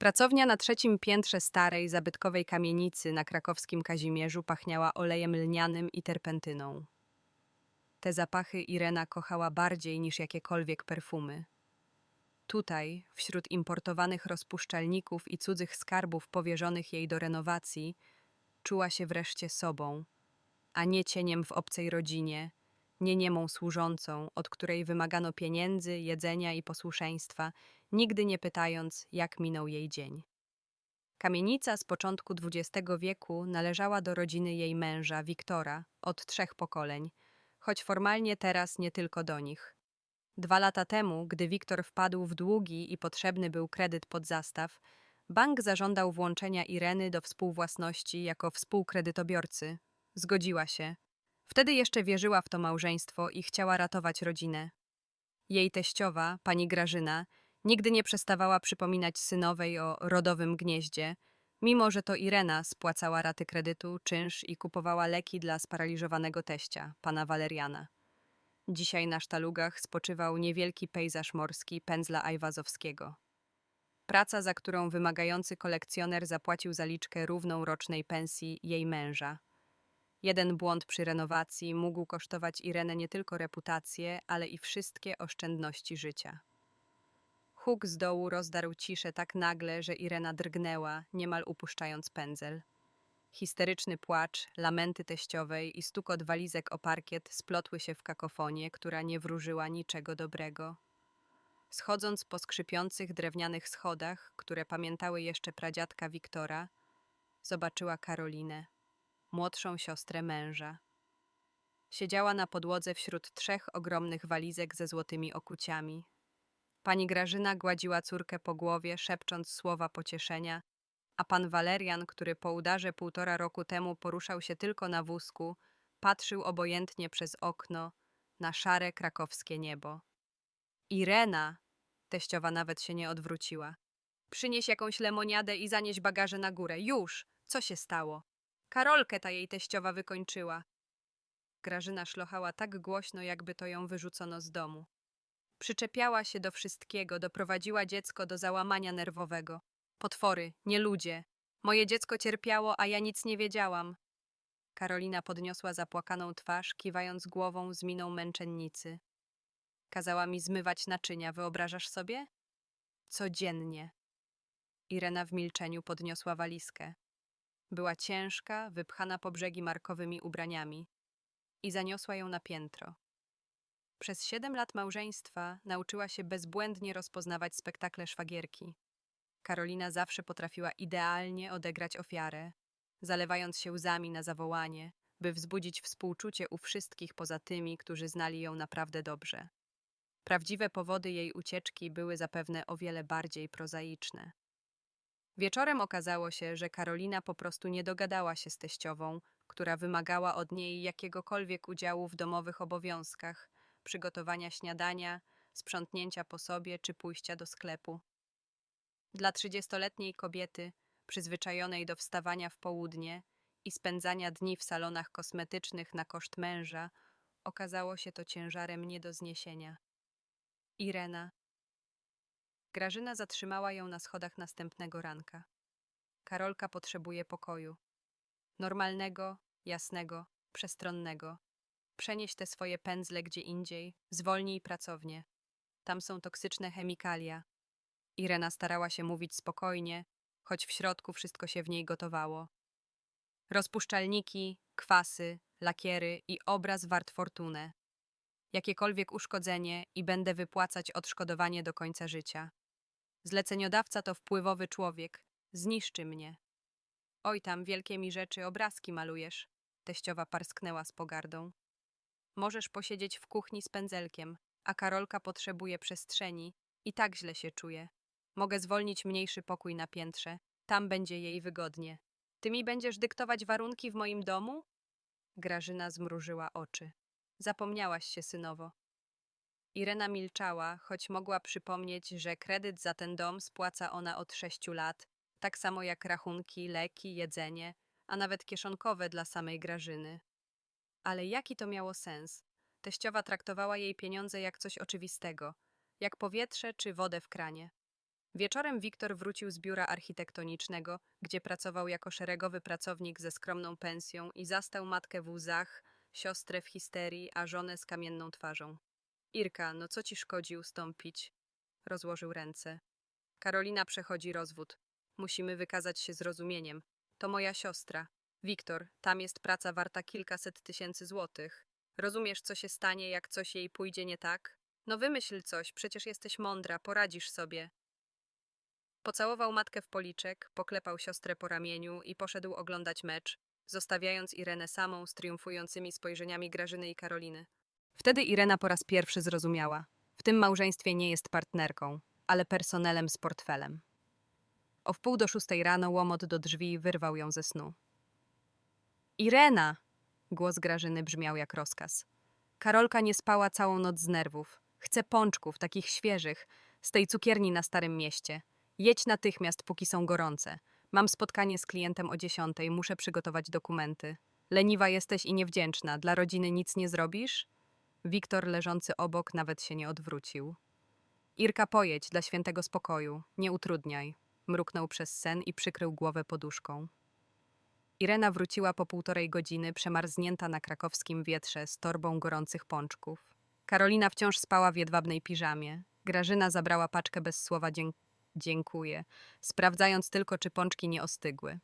Pracownia na trzecim piętrze starej, zabytkowej kamienicy na krakowskim Kazimierzu pachniała olejem lnianym i terpentyną. Te zapachy Irena kochała bardziej niż jakiekolwiek perfumy. Tutaj, wśród importowanych rozpuszczalników i cudzych skarbów powierzonych jej do renowacji, czuła się wreszcie sobą, a nie cieniem w obcej rodzinie, nie niemą służącą, od której wymagano pieniędzy, jedzenia i posłuszeństwa, nigdy nie pytając, jak minął jej dzień. Kamienica z początku XX wieku należała do rodziny jej męża, Wiktora, od trzech pokoleń, choć formalnie teraz nie tylko do nich. Dwa lata temu, gdy Wiktor wpadł w długi i potrzebny był kredyt pod zastaw, bank zażądał włączenia Ireny do współwłasności jako współkredytobiorcy. Zgodziła się. Wtedy jeszcze wierzyła w to małżeństwo i chciała ratować rodzinę. Jej teściowa, pani Grażyna, nigdy nie przestawała przypominać synowej o rodowym gnieździe, mimo że to Irena spłacała raty kredytu, czynsz i kupowała leki dla sparaliżowanego teścia, pana Waleriana. Dzisiaj na sztalugach spoczywał niewielki pejzaż morski pędzla Ajwazowskiego. Praca, za którą wymagający kolekcjoner zapłacił zaliczkę równą rocznej pensji jej męża. Jeden błąd przy renowacji mógł kosztować Irenę nie tylko reputację, ale i wszystkie oszczędności życia. Huk z dołu rozdarł ciszę tak nagle, że Irena drgnęła, niemal upuszczając pędzel. Histeryczny płacz, lamenty teściowej i stukot walizek o parkiet splotły się w kakofonię, która nie wróżyła niczego dobrego. Schodząc po skrzypiących drewnianych schodach, które pamiętały jeszcze pradziadka Wiktora, zobaczyła Karolinę, młodszą siostrę męża. Siedziała na podłodze wśród trzech ogromnych walizek ze złotymi okuciami. Pani Grażyna gładziła córkę po głowie, szepcząc słowa pocieszenia, a pan Walerian, który po udarze półtora roku temu poruszał się tylko na wózku, patrzył obojętnie przez okno na szare krakowskie niebo. Irena! Teściowa nawet się nie odwróciła. Przynieś jakąś lemoniadę i zanieś bagaże na górę. Już! Co się stało? Karolkę ta jej teściowa wykończyła. Grażyna szlochała tak głośno, jakby to ją wyrzucono z domu. Przyczepiała się do wszystkiego, doprowadziła dziecko do załamania nerwowego. Potwory, nie ludzie. Moje dziecko cierpiało, a ja nic nie wiedziałam. Karolina podniosła zapłakaną twarz, kiwając głową z miną męczennicy. Kazała mi zmywać naczynia, wyobrażasz sobie? Codziennie. Irena w milczeniu podniosła walizkę. Była ciężka, wypchana po brzegi markowymi ubraniami i zaniosła ją na piętro. Przez siedem lat małżeństwa nauczyła się bezbłędnie rozpoznawać spektakle szwagierki. Karolina zawsze potrafiła idealnie odegrać ofiarę, zalewając się łzami na zawołanie, by wzbudzić współczucie u wszystkich poza tymi, którzy znali ją naprawdę dobrze. Prawdziwe powody jej ucieczki były zapewne o wiele bardziej prozaiczne. Wieczorem okazało się, że Karolina po prostu nie dogadała się z teściową, która wymagała od niej jakiegokolwiek udziału w domowych obowiązkach, przygotowania śniadania, sprzątnięcia po sobie czy pójścia do sklepu. Dla trzydziestoletniej kobiety, przyzwyczajonej do wstawania w południe i spędzania dni w salonach kosmetycznych na koszt męża, okazało się to ciężarem nie do zniesienia. Irena. Grażyna zatrzymała ją na schodach następnego ranka. Karolka potrzebuje pokoju. Normalnego, jasnego, przestronnego. Przenieś te swoje pędzle gdzie indziej, zwolnij pracownię. Tam są toksyczne chemikalia. Irena starała się mówić spokojnie, choć w środku wszystko się w niej gotowało. Rozpuszczalniki, kwasy, lakiery i obraz wart fortunę. Jakiekolwiek uszkodzenie i będę wypłacać odszkodowanie do końca życia. Zleceniodawca to wpływowy człowiek. Zniszczy mnie. Oj tam, wielkie mi rzeczy, obrazki malujesz. Teściowa parsknęła z pogardą. Możesz posiedzieć w kuchni z pędzelkiem, a Karolka potrzebuje przestrzeni i tak źle się czuje. Mogę zwolnić mniejszy pokój na piętrze, tam będzie jej wygodnie. Ty mi będziesz dyktować warunki w moim domu? Grażyna zmrużyła oczy. Zapomniałaś się, synowo. Irena milczała, choć mogła przypomnieć, że kredyt za ten dom spłaca ona od sześciu lat, tak samo jak rachunki, leki, jedzenie, a nawet kieszonkowe dla samej Grażyny. Ale jaki to miało sens? Teściowa traktowała jej pieniądze jak coś oczywistego, jak powietrze czy wodę w kranie. Wieczorem Wiktor wrócił z biura architektonicznego, gdzie pracował jako szeregowy pracownik ze skromną pensją i zastał matkę w łzach, siostrę w histerii, a żonę z kamienną twarzą. Irka, no co ci szkodzi ustąpić? Rozłożył ręce. Karolina przechodzi rozwód. Musimy wykazać się zrozumieniem. To moja siostra. Wiktor, tam jest praca warta kilkaset tysięcy złotych. Rozumiesz, co się stanie, jak coś jej pójdzie nie tak? No wymyśl coś, przecież jesteś mądra, poradzisz sobie. Pocałował matkę w policzek, poklepał siostrę po ramieniu i poszedł oglądać mecz, zostawiając Irenę samą z triumfującymi spojrzeniami Grażyny i Karoliny. Wtedy Irena po raz pierwszy zrozumiała. W tym małżeństwie nie jest partnerką, ale personelem z portfelem. O wpół do szóstej rano łomot do drzwi wyrwał ją ze snu. Irena! Głos Grażyny brzmiał jak rozkaz. Karolka nie spała całą noc z nerwów. Chce pączków, takich świeżych, z tej cukierni na Starym Mieście. Jedź natychmiast, póki są gorące. Mam spotkanie z klientem o dziesiątej, muszę przygotować dokumenty. Leniwa jesteś i niewdzięczna, dla rodziny nic nie zrobisz? Wiktor, leżący obok, nawet się nie odwrócił. Irka, pojedź dla świętego spokoju, nie utrudniaj. Mruknął przez sen i przykrył głowę poduszką. Irena wróciła po półtorej godziny, przemarznięta na krakowskim wietrze z torbą gorących pączków. Karolina wciąż spała w jedwabnej piżamie. Grażyna zabrała paczkę bez słowa dzięk dziękuję, sprawdzając tylko, czy pączki nie ostygły.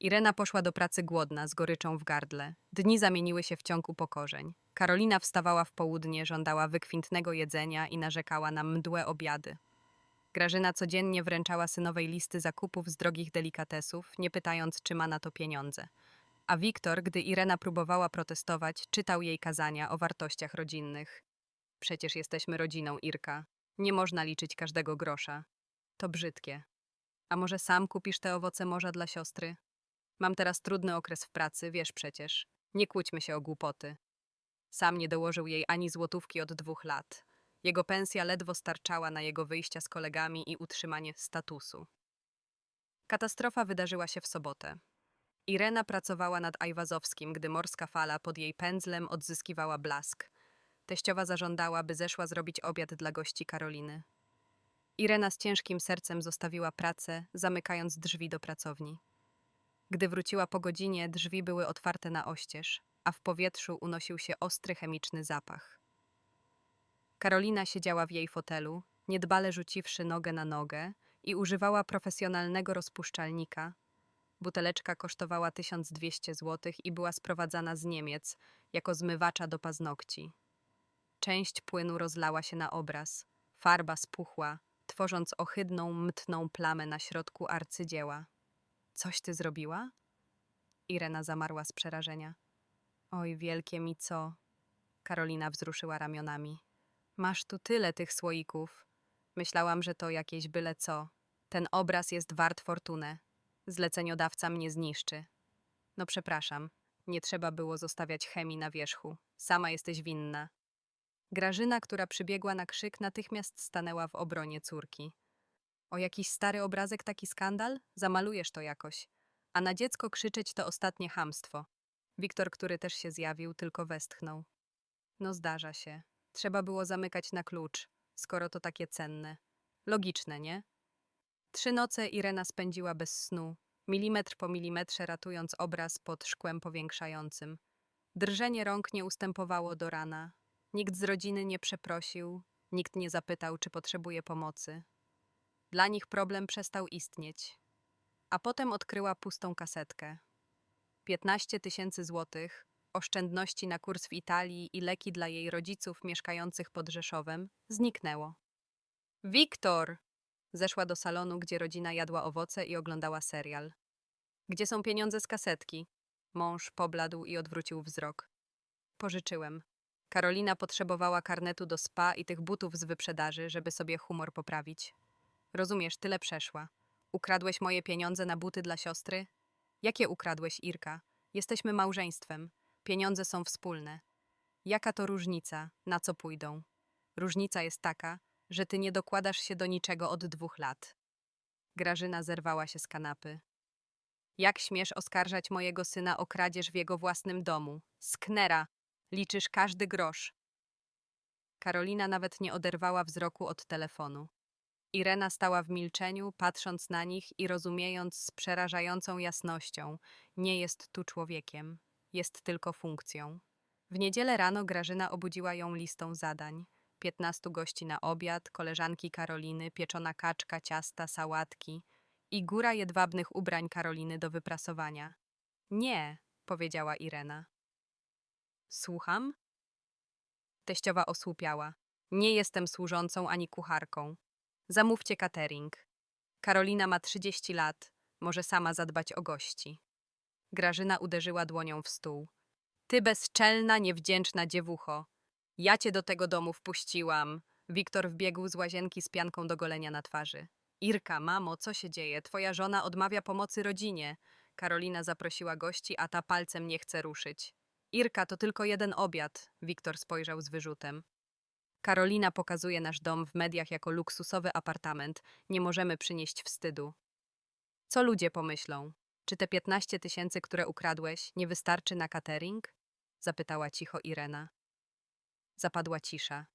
Irena poszła do pracy głodna, z goryczą w gardle. Dni zamieniły się w ciąg upokorzeń. Karolina wstawała w południe, żądała wykwintnego jedzenia i narzekała na mdłe obiady. Grażyna codziennie wręczała synowej listy zakupów z drogich delikatesów, nie pytając, czy ma na to pieniądze. A Wiktor, gdy Irena próbowała protestować, czytał jej kazania o wartościach rodzinnych. Przecież jesteśmy rodziną, Irka. Nie można liczyć każdego grosza. To brzydkie. A może sam kupisz te owoce morza dla siostry? Mam teraz trudny okres w pracy, wiesz przecież. Nie kłóćmy się o głupoty. Sam nie dołożył jej ani złotówki od dwóch lat. Jego pensja ledwo starczała na jego wyjścia z kolegami i utrzymanie statusu. Katastrofa wydarzyła się w sobotę. Irena pracowała nad Ajwazowskim, gdy morska fala pod jej pędzlem odzyskiwała blask. Teściowa zażądała, by zeszła zrobić obiad dla gości Karoliny. Irena z ciężkim sercem zostawiła pracę, zamykając drzwi do pracowni. Gdy wróciła po godzinie, drzwi były otwarte na oścież, a w powietrzu unosił się ostry chemiczny zapach. Karolina siedziała w jej fotelu, niedbale rzuciwszy nogę na nogę i używała profesjonalnego rozpuszczalnika. Buteleczka kosztowała 1200 zł i była sprowadzana z Niemiec jako zmywacza do paznokci. Część płynu rozlała się na obraz, farba spuchła, tworząc ohydną, mtną plamę na środku arcydzieła. Coś ty zrobiła? Irena zamarła z przerażenia. Oj, wielkie mi co? Karolina wzruszyła ramionami. Masz tu tyle tych słoików. Myślałam, że to jakieś byle co. Ten obraz jest wart fortunę. Zleceniodawca mnie zniszczy. No przepraszam, nie trzeba było zostawiać chemii na wierzchu. Sama jesteś winna. Grażyna, która przybiegła na krzyk, natychmiast stanęła w obronie córki. O jakiś stary obrazek taki skandal? Zamalujesz to jakoś. A na dziecko krzyczeć to ostatnie hamstwo. Wiktor, który też się zjawił, tylko westchnął. No zdarza się. Trzeba było zamykać na klucz, skoro to takie cenne. Logiczne, nie? Trzy noce Irena spędziła bez snu, milimetr po milimetrze ratując obraz pod szkłem powiększającym. Drżenie rąk nie ustępowało do rana. Nikt z rodziny nie przeprosił, nikt nie zapytał, czy potrzebuje pomocy. Dla nich problem przestał istnieć. A potem odkryła pustą kasetkę. 15 tysięcy złotych, oszczędności na kurs w Italii i leki dla jej rodziców mieszkających pod Rzeszowem zniknęło. Wiktor! Zeszła do salonu, gdzie rodzina jadła owoce i oglądała serial. Gdzie są pieniądze z kasetki? Mąż pobladł i odwrócił wzrok. Pożyczyłem. Karolina potrzebowała karnetu do spa i tych butów z wyprzedaży, żeby sobie humor poprawić. Rozumiesz, tyle przeszła. Ukradłeś moje pieniądze na buty dla siostry? Jakie ukradłeś, Irka? Jesteśmy małżeństwem. Pieniądze są wspólne. Jaka to różnica, na co pójdą? Różnica jest taka, że ty nie dokładasz się do niczego od dwóch lat. Grażyna zerwała się z kanapy. Jak śmiesz oskarżać mojego syna o kradzież w jego własnym domu? Sknera! Liczysz każdy grosz. Karolina nawet nie oderwała wzroku od telefonu. Irena stała w milczeniu, patrząc na nich i rozumiejąc z przerażającą jasnością: nie jest tu człowiekiem, jest tylko funkcją. W niedzielę rano Grażyna obudziła ją listą zadań. Piętnastu gości na obiad, koleżanki Karoliny, pieczona kaczka, ciasta, sałatki i góra jedwabnych ubrań Karoliny do wyprasowania. Nie, powiedziała Irena. Słucham? Teściowa osłupiała. Nie jestem służącą ani kucharką. Zamówcie catering. Karolina ma 30 lat, może sama zadbać o gości. Grażyna uderzyła dłonią w stół. Ty bezczelna, niewdzięczna dziewucho. Ja cię do tego domu wpuściłam. Wiktor wbiegł z łazienki z pianką do golenia na twarzy. Irka, mamo, co się dzieje? Twoja żona odmawia pomocy rodzinie. Karolina zaprosiła gości, a ta palcem nie chce ruszyć. Irka, to tylko jeden obiad. Wiktor spojrzał z wyrzutem. Karolina pokazuje nasz dom w mediach jako luksusowy apartament. Nie możemy przynieść wstydu. Co ludzie pomyślą? Czy te 15 tysięcy, które ukradłeś, nie wystarczy na catering? Zapytała cicho Irena. Zapadła cisza.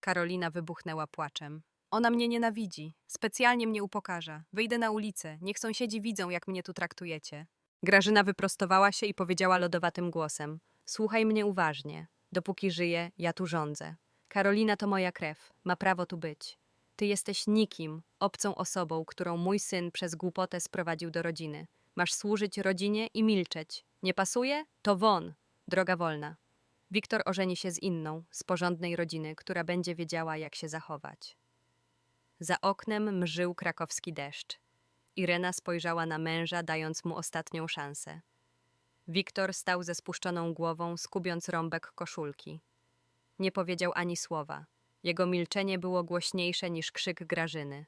Karolina wybuchnęła płaczem. Ona mnie nienawidzi. Specjalnie mnie upokarza. Wyjdę na ulicę. Niech sąsiedzi widzą, jak mnie tu traktujecie. Grażyna wyprostowała się i powiedziała lodowatym głosem. Słuchaj mnie uważnie. Dopóki żyję, ja tu rządzę. Karolina to moja krew. Ma prawo tu być. Ty jesteś nikim, obcą osobą, którą mój syn przez głupotę sprowadził do rodziny. Masz służyć rodzinie i milczeć. Nie pasuje? To won. Droga wolna. Wiktor ożeni się z inną, z porządnej rodziny, która będzie wiedziała, jak się zachować. Za oknem mżył krakowski deszcz. Irena spojrzała na męża, dając mu ostatnią szansę. Wiktor stał ze spuszczoną głową, skubiąc rąbek koszulki. Nie powiedział ani słowa. Jego milczenie było głośniejsze niż krzyk Grażyny.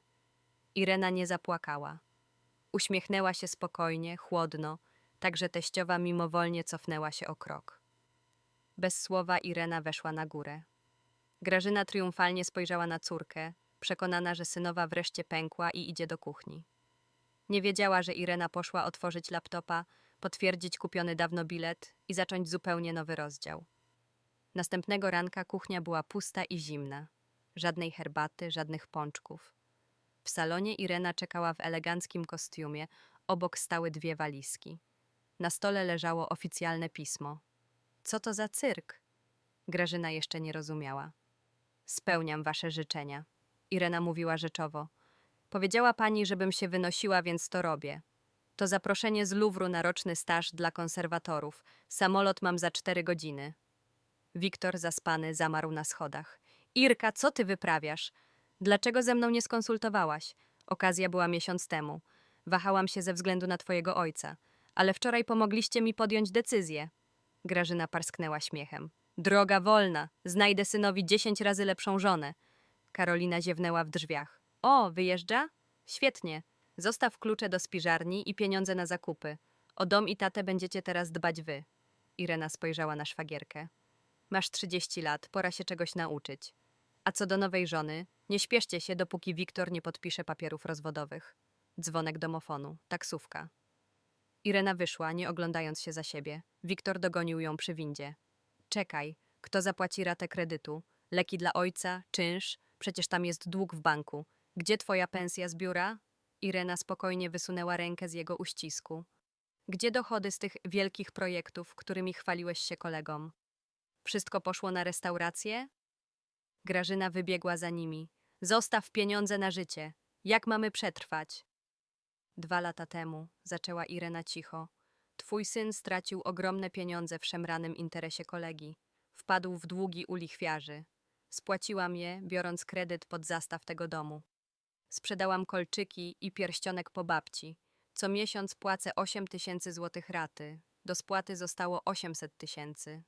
Irena nie zapłakała. Uśmiechnęła się spokojnie, chłodno, tak że teściowa mimowolnie cofnęła się o krok. Bez słowa Irena weszła na górę. Grażyna triumfalnie spojrzała na córkę, przekonana, że synowa wreszcie pękła i idzie do kuchni. Nie wiedziała, że Irena poszła otworzyć laptopa, potwierdzić kupiony dawno bilet i zacząć zupełnie nowy rozdział. Następnego ranka kuchnia była pusta i zimna. Żadnej herbaty, żadnych pączków. W salonie Irena czekała w eleganckim kostiumie, obok stały dwie walizki. Na stole leżało oficjalne pismo. Co to za cyrk? Grażyna jeszcze nie rozumiała. Spełniam wasze życzenia. Irena mówiła rzeczowo. Powiedziała pani, żebym się wynosiła, więc to robię. To zaproszenie z Luwru na roczny staż dla konserwatorów. Samolot mam za cztery godziny. Wiktor zaspany zamarł na schodach. Irka, co ty wyprawiasz? Dlaczego ze mną nie skonsultowałaś? Okazja była miesiąc temu. Wahałam się ze względu na twojego ojca. Ale wczoraj pomogliście mi podjąć decyzję. Grażyna parsknęła śmiechem. Droga wolna. Znajdę synowi dziesięć razy lepszą żonę. Karolina ziewnęła w drzwiach. O, wyjeżdża? Świetnie. Zostaw klucze do spiżarni i pieniądze na zakupy. O dom i tatę będziecie teraz dbać wy. Irena spojrzała na szwagierkę. Masz 30 lat, pora się czegoś nauczyć. A co do nowej żony, nie śpieszcie się, dopóki Wiktor nie podpisze papierów rozwodowych. Dzwonek domofonu, taksówka. Irena wyszła, nie oglądając się za siebie. Wiktor dogonił ją przy windzie. Czekaj, kto zapłaci ratę kredytu? Leki dla ojca, czynsz? Przecież tam jest dług w banku. Gdzie twoja pensja z biura? Irena spokojnie wysunęła rękę z jego uścisku. Gdzie dochody z tych wielkich projektów, którymi chwaliłeś się kolegom? Wszystko poszło na restaurację? Grażyna wybiegła za nimi. Zostaw pieniądze na życie. Jak mamy przetrwać? Dwa lata temu, zaczęła Irena cicho, twój syn stracił ogromne pieniądze w szemranym interesie kolegi. Wpadł w długi u lichwiarzy. Spłaciłam je, biorąc kredyt pod zastaw tego domu. Sprzedałam kolczyki i pierścionek po babci. Co miesiąc płacę 8 tysięcy złotych raty. Do spłaty zostało 800 tysięcy.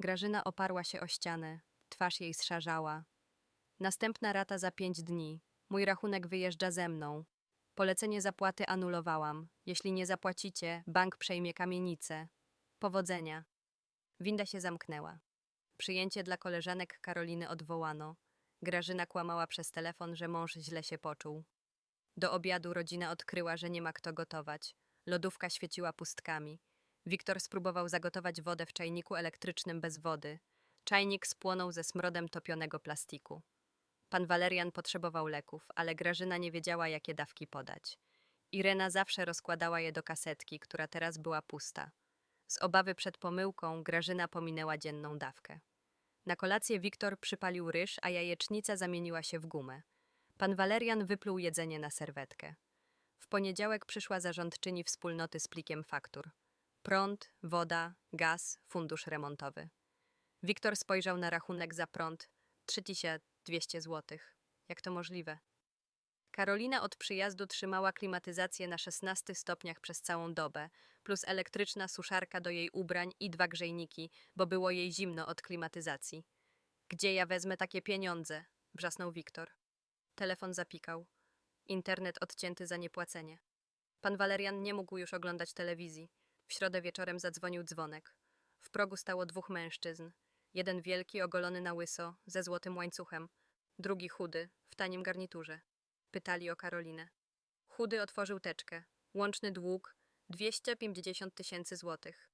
Grażyna oparła się o ścianę. Twarz jej zszarzała. Następna rata za pięć dni. Mój rachunek wyjeżdża ze mną. Polecenie zapłaty anulowałam. Jeśli nie zapłacicie, bank przejmie kamienicę. Powodzenia. Winda się zamknęła. Przyjęcie dla koleżanek Karoliny odwołano. Grażyna kłamała przez telefon, że mąż źle się poczuł. Do obiadu rodzina odkryła, że nie ma kto gotować. Lodówka świeciła pustkami. Wiktor spróbował zagotować wodę w czajniku elektrycznym bez wody. Czajnik spłonął ze smrodem topionego plastiku. Pan Walerian potrzebował leków, ale Grażyna nie wiedziała, jakie dawki podać. Irena zawsze rozkładała je do kasetki, która teraz była pusta. Z obawy przed pomyłką Grażyna pominęła dzienną dawkę. Na kolację Wiktor przypalił ryż, a jajecznica zamieniła się w gumę. Pan Walerian wypluł jedzenie na serwetkę. W poniedziałek przyszła zarządczyni wspólnoty z plikiem faktur. Prąd, woda, gaz, fundusz remontowy. Wiktor spojrzał na rachunek za prąd. 3200 zł. Jak to możliwe? Karolina od przyjazdu trzymała klimatyzację na 16 stopniach przez całą dobę, plus elektryczna suszarka do jej ubrań i dwa grzejniki, bo było jej zimno od klimatyzacji. Gdzie ja wezmę takie pieniądze? wrzasnął Wiktor. Telefon zapikał. Internet odcięty za niepłacenie. Pan Walerian nie mógł już oglądać telewizji. W środę wieczorem zadzwonił dzwonek. W progu stało dwóch mężczyzn. Jeden wielki, ogolony na łyso, ze złotym łańcuchem. Drugi chudy, w tanim garniturze. Pytali o Karolinę. Chudy otworzył teczkę. Łączny dług 250 tysięcy złotych.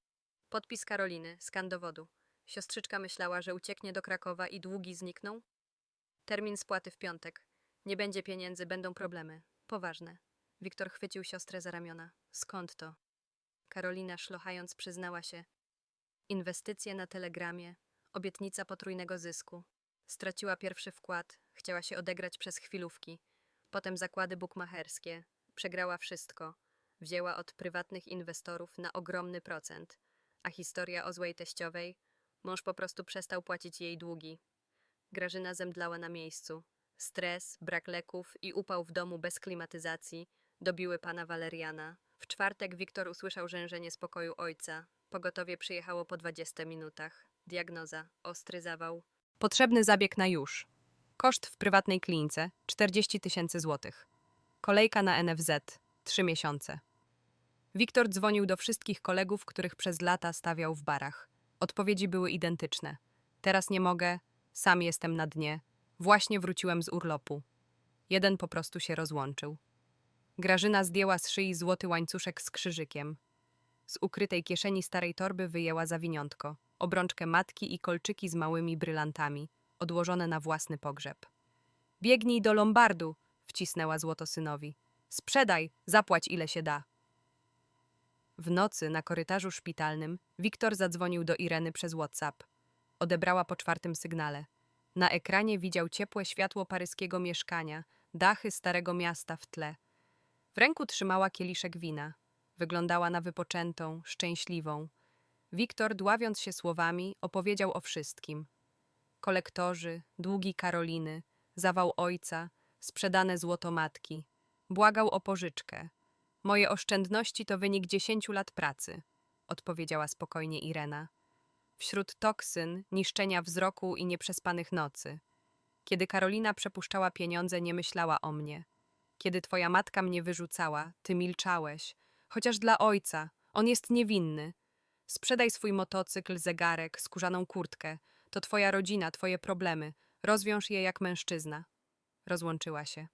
Podpis Karoliny, skan dowodu. Siostrzyczka myślała, że ucieknie do Krakowa i długi znikną? Termin spłaty w piątek. Nie będzie pieniędzy, będą problemy. Poważne. Wiktor chwycił siostrę za ramiona. Skąd to? Karolina szlochając przyznała się. Inwestycje na telegramie, obietnica potrójnego zysku. Straciła pierwszy wkład, chciała się odegrać przez chwilówki. Potem zakłady bukmacherskie. Przegrała wszystko. Wzięła od prywatnych inwestorów na ogromny procent. A historia o złej teściowej? Mąż po prostu przestał płacić jej długi. Grażyna zemdlała na miejscu. Stres, brak leków i upał w domu bez klimatyzacji dobiły pana Waleriana. W czwartek Wiktor usłyszał rzężenie z pokoju ojca. Pogotowie przyjechało po 20 minutach. Diagnoza: ostry zawał. Potrzebny zabieg na już. Koszt w prywatnej klinice 40 tysięcy złotych. Kolejka na NFZ 3 miesiące. Wiktor dzwonił do wszystkich kolegów, których przez lata stawiał w barach. Odpowiedzi były identyczne. Teraz nie mogę, sam jestem na dnie, właśnie wróciłem z urlopu. Jeden po prostu się rozłączył. Grażyna zdjęła z szyi złoty łańcuszek z krzyżykiem. Z ukrytej kieszeni starej torby wyjęła zawiniątko, obrączkę matki i kolczyki z małymi brylantami, odłożone na własny pogrzeb. Biegnij do lombardu, wcisnęła złoto synowi. Sprzedaj, zapłać ile się da. W nocy na korytarzu szpitalnym Wiktor zadzwonił do Ireny przez WhatsApp. Odebrała po czwartym sygnale. Na ekranie widział ciepłe światło paryskiego mieszkania, dachy starego miasta w tle. W ręku trzymała kieliszek wina. Wyglądała na wypoczętą, szczęśliwą. Wiktor, dławiąc się słowami, opowiedział o wszystkim. Kolektorzy, długi Karoliny, zawał ojca, sprzedane złoto matki. Błagał o pożyczkę. Moje oszczędności to wynik dziesięciu lat pracy, odpowiedziała spokojnie Irena. Wśród toksyn, niszczenia wzroku i nieprzespanych nocy. Kiedy Karolina przepuszczała pieniądze, nie myślała o mnie. Kiedy twoja matka mnie wyrzucała, ty milczałeś. Chociaż dla ojca, on jest niewinny. Sprzedaj swój motocykl, zegarek, skórzaną kurtkę. To twoja rodzina, twoje problemy. Rozwiąż je jak mężczyzna. Rozłączyła się.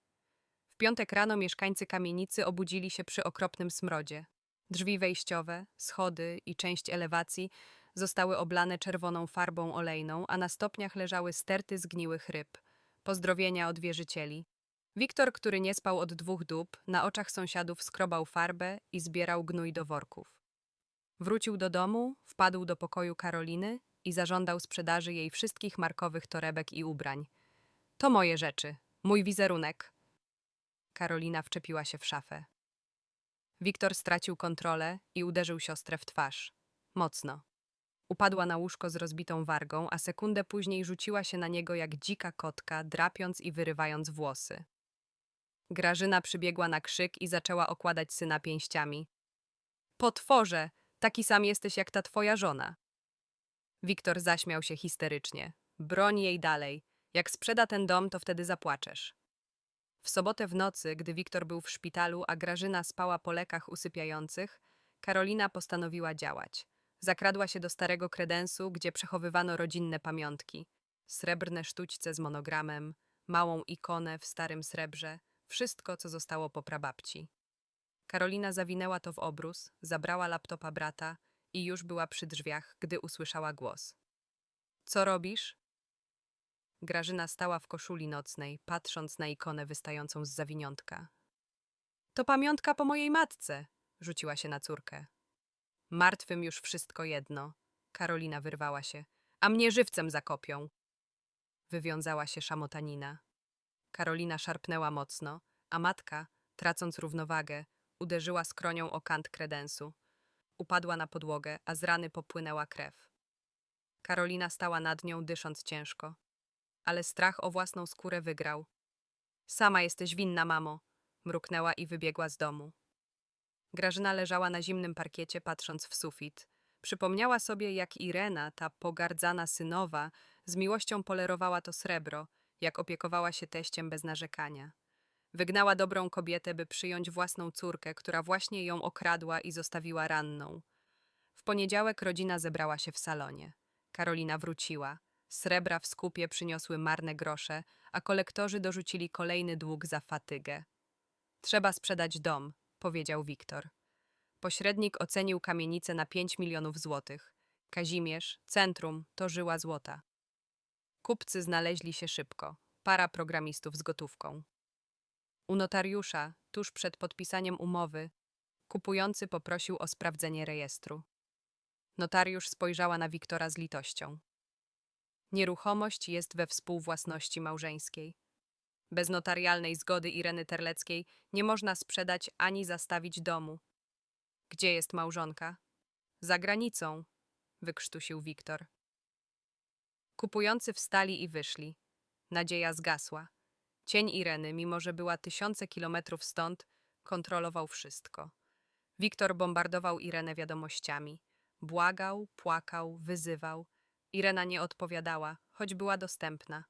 W piątek rano mieszkańcy kamienicy obudzili się przy okropnym smrodzie. Drzwi wejściowe, schody i część elewacji zostały oblane czerwoną farbą olejną, a na stopniach leżały sterty zgniłych ryb. Pozdrowienia od wierzycieli. Wiktor, który nie spał od dwóch dób, na oczach sąsiadów skrobał farbę i zbierał gnój do worków. Wrócił do domu, wpadł do pokoju Karoliny i zażądał sprzedaży jej wszystkich markowych torebek i ubrań. To moje rzeczy, mój wizerunek. Karolina wczepiła się w szafę. Wiktor stracił kontrolę i uderzył siostrę w twarz. Mocno. Upadła na łóżko z rozbitą wargą, a sekundę później rzuciła się na niego jak dzika kotka, drapiąc i wyrywając włosy. Grażyna przybiegła na krzyk i zaczęła okładać syna pięściami. Potworze! Taki sam jesteś jak ta twoja żona. Wiktor zaśmiał się histerycznie. Broń jej dalej. Jak sprzeda ten dom, to wtedy zapłaczesz. W sobotę w nocy, gdy Wiktor był w szpitalu, a Grażyna spała po lekach usypiających, Karolina postanowiła działać. Zakradła się do starego kredensu, gdzie przechowywano rodzinne pamiątki. Srebrne sztućce z monogramem, małą ikonę w starym srebrze, wszystko, co zostało po prababci. Karolina zawinęła to w obrus, zabrała laptopa brata i już była przy drzwiach, gdy usłyszała głos. Co robisz? Grażyna stała w koszuli nocnej, patrząc na ikonę wystającą z zawiniątka. To pamiątka po mojej matce, rzuciła się na córkę. Martwym już wszystko jedno. Karolina wyrwała się. A mnie żywcem zakopią. Wywiązała się szamotanina. Karolina szarpnęła mocno, a matka, tracąc równowagę, uderzyła skronią o kant kredensu. Upadła na podłogę, a z rany popłynęła krew. Karolina stała nad nią, dysząc ciężko. Ale strach o własną skórę wygrał. Sama jesteś winna, mamo, mruknęła i wybiegła z domu. Grażyna leżała na zimnym parkiecie, patrząc w sufit. Przypomniała sobie, jak Irena, ta pogardzana synowa, z miłością polerowała to srebro, jak opiekowała się teściem bez narzekania. Wygnała dobrą kobietę, by przyjąć własną córkę, która właśnie ją okradła i zostawiła ranną. W poniedziałek rodzina zebrała się w salonie. Karolina wróciła. Srebra w skupie przyniosły marne grosze, a kolektorzy dorzucili kolejny dług za fatygę. Trzeba sprzedać dom, powiedział Wiktor. Pośrednik ocenił kamienicę na 5 milionów złotych. Kazimierz, centrum, to żyła złota. Kupcy znaleźli się szybko. Para programistów z gotówką. U notariusza, tuż przed podpisaniem umowy, kupujący poprosił o sprawdzenie rejestru. Notariusz spojrzała na Wiktora z litością. Nieruchomość jest we współwłasności małżeńskiej. Bez notarialnej zgody Ireny Terleckiej nie można sprzedać ani zastawić domu. Gdzie jest małżonka? Za granicą, wykrztusił Wiktor. Kupujący wstali i wyszli. Nadzieja zgasła. Cień Ireny, mimo że była tysiące kilometrów stąd, kontrolował wszystko. Wiktor bombardował Irenę wiadomościami. Błagał, płakał, wyzywał. Irena nie odpowiadała, choć była dostępna.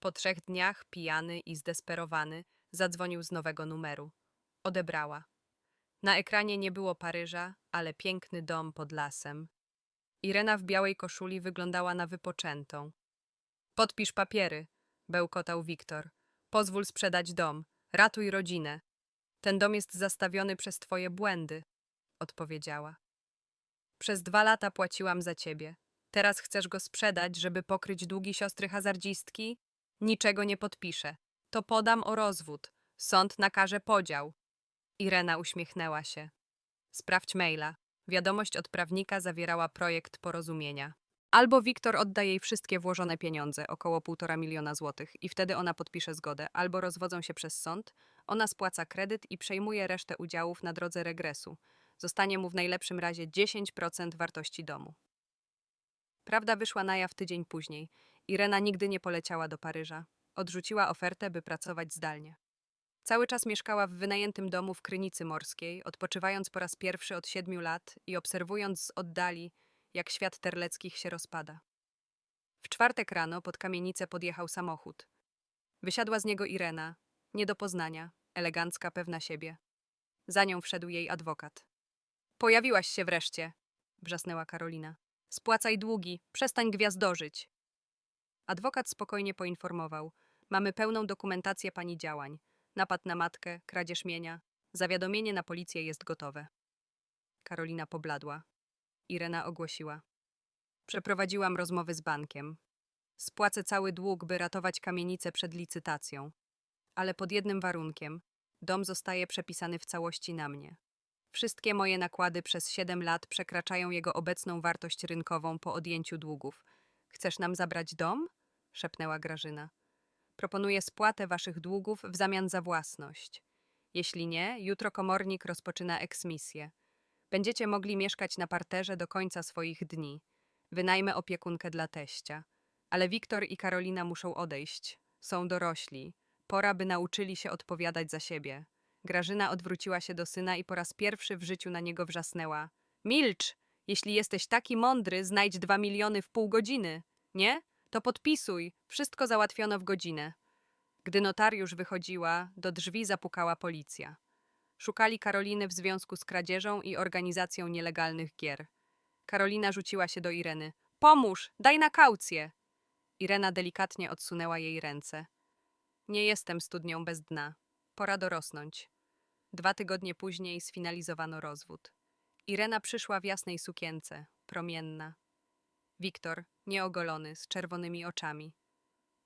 Po trzech dniach, pijany i zdesperowany, zadzwonił z nowego numeru. Odebrała. Na ekranie nie było Paryża, ale piękny dom pod lasem. Irena w białej koszuli wyglądała na wypoczętą. Podpisz papiery, bełkotał Wiktor. Pozwól sprzedać dom. Ratuj rodzinę. Ten dom jest zastawiony przez twoje błędy, odpowiedziała. Przez dwa lata płaciłam za ciebie. Teraz chcesz go sprzedać, żeby pokryć długi siostry hazardzistki? Niczego nie podpiszę. To podam o rozwód. Sąd nakaże podział. Irena uśmiechnęła się. Sprawdź maila. Wiadomość od prawnika zawierała projekt porozumienia. Albo Wiktor odda jej wszystkie włożone pieniądze, około półtora miliona złotych, i wtedy ona podpisze zgodę, albo rozwodzą się przez sąd, ona spłaca kredyt i przejmuje resztę udziałów na drodze regresu. Zostanie mu w najlepszym razie 10% wartości domu. Prawda wyszła na jaw tydzień później. Irena nigdy nie poleciała do Paryża. Odrzuciła ofertę, by pracować zdalnie. Cały czas mieszkała w wynajętym domu w Krynicy Morskiej, odpoczywając po raz pierwszy od siedmiu lat i obserwując z oddali, jak świat terleckich się rozpada. W czwartek rano pod kamienicę podjechał samochód. Wysiadła z niego Irena, nie do poznania, elegancka, pewna siebie. Za nią wszedł jej adwokat. Pojawiłaś się wreszcie, wrzasnęła Karolina. Spłacaj długi, przestań gwiazdorzyć. Adwokat spokojnie poinformował. Mamy pełną dokumentację pani działań. Napad na matkę, kradzież mienia. Zawiadomienie na policję jest gotowe. Karolina pobladła. Irena ogłosiła. Przeprowadziłam rozmowy z bankiem. Spłacę cały dług, by ratować kamienicę przed licytacją. Ale pod jednym warunkiem. Dom zostaje przepisany w całości na mnie. Wszystkie moje nakłady przez siedem lat przekraczają jego obecną wartość rynkową po odjęciu długów. Chcesz nam zabrać dom? szepnęła Grażyna. Proponuję spłatę waszych długów w zamian za własność. Jeśli nie, jutro komornik rozpoczyna eksmisję. Będziecie mogli mieszkać na parterze do końca swoich dni. Wynajmę opiekunkę dla teścia. Ale Wiktor i Karolina muszą odejść. Są dorośli. Pora, by nauczyli się odpowiadać za siebie. Grażyna odwróciła się do syna i po raz pierwszy w życiu na niego wrzasnęła. Milcz! Jeśli jesteś taki mądry, znajdź dwa miliony w pół godziny. Nie? To podpisuj. Wszystko załatwiono w godzinę. Gdy notariusz wychodziła, do drzwi zapukała policja. Szukali Karoliny w związku z kradzieżą i organizacją nielegalnych gier. Karolina rzuciła się do Ireny. Pomóż! Daj na kaucję! Irena delikatnie odsunęła jej ręce. Nie jestem studnią bez dna. Pora dorosnąć. Dwa tygodnie później sfinalizowano rozwód. Irena przyszła w jasnej sukience, promienna. Wiktor, nieogolony, z czerwonymi oczami.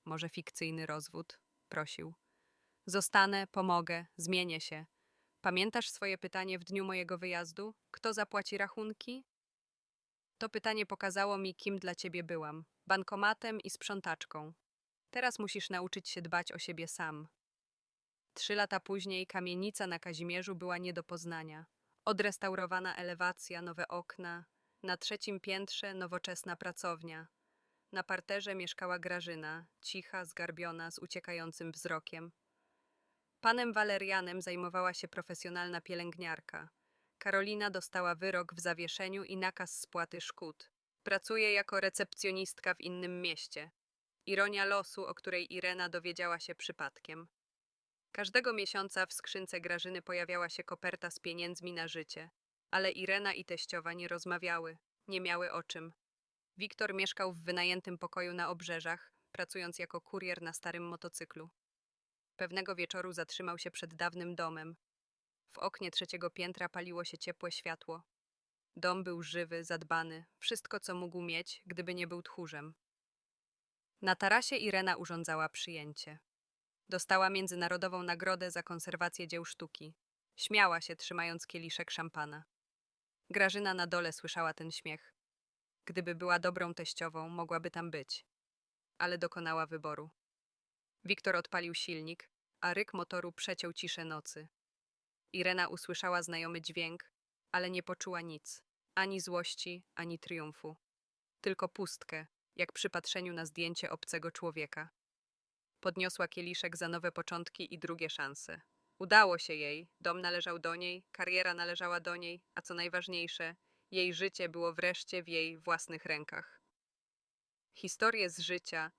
może fikcyjny rozwód? Prosił. Zostanę, pomogę, zmienię się. Pamiętasz swoje pytanie w dniu mojego wyjazdu? Kto zapłaci rachunki? To pytanie pokazało mi, kim dla ciebie byłam bankomatem i sprzątaczką. Teraz musisz nauczyć się dbać o siebie sam. Trzy lata później kamienica na Kazimierzu była nie do poznania. Odrestaurowana elewacja, nowe okna, na trzecim piętrze nowoczesna pracownia. Na parterze mieszkała Grażyna, cicha, zgarbiona, z uciekającym wzrokiem. Panem Walerianem zajmowała się profesjonalna pielęgniarka. Karolina dostała wyrok w zawieszeniu i nakaz spłaty szkód. Pracuje jako recepcjonistka w innym mieście. Ironia losu, o której Irena dowiedziała się przypadkiem. Każdego miesiąca w skrzynce Grażyny pojawiała się koperta z pieniędzmi na życie, ale Irena i teściowa nie rozmawiały, nie miały o czym. Wiktor mieszkał w wynajętym pokoju na obrzeżach, pracując jako kurier na starym motocyklu. Pewnego wieczoru zatrzymał się przed dawnym domem. W oknie trzeciego piętra paliło się ciepłe światło. Dom był żywy, zadbany, wszystko co mógł mieć, gdyby nie był tchórzem. Na tarasie Irena urządzała przyjęcie. Dostała międzynarodową nagrodę za konserwację dzieł sztuki. Śmiała się, trzymając kieliszek szampana. Grażyna na dole słyszała ten śmiech. Gdyby była dobrą teściową, mogłaby tam być. Ale dokonała wyboru. Wiktor odpalił silnik, a ryk motoru przeciął ciszę nocy. Irena usłyszała znajomy dźwięk, ale nie poczuła nic ani złości, ani triumfu. Tylko pustkę, jak przy patrzeniu na zdjęcie obcego człowieka. Podniosła kieliszek za nowe początki i drugie szanse. Udało się jej, dom należał do niej, kariera należała do niej, a co najważniejsze, jej życie było wreszcie w jej własnych rękach. Historie z życia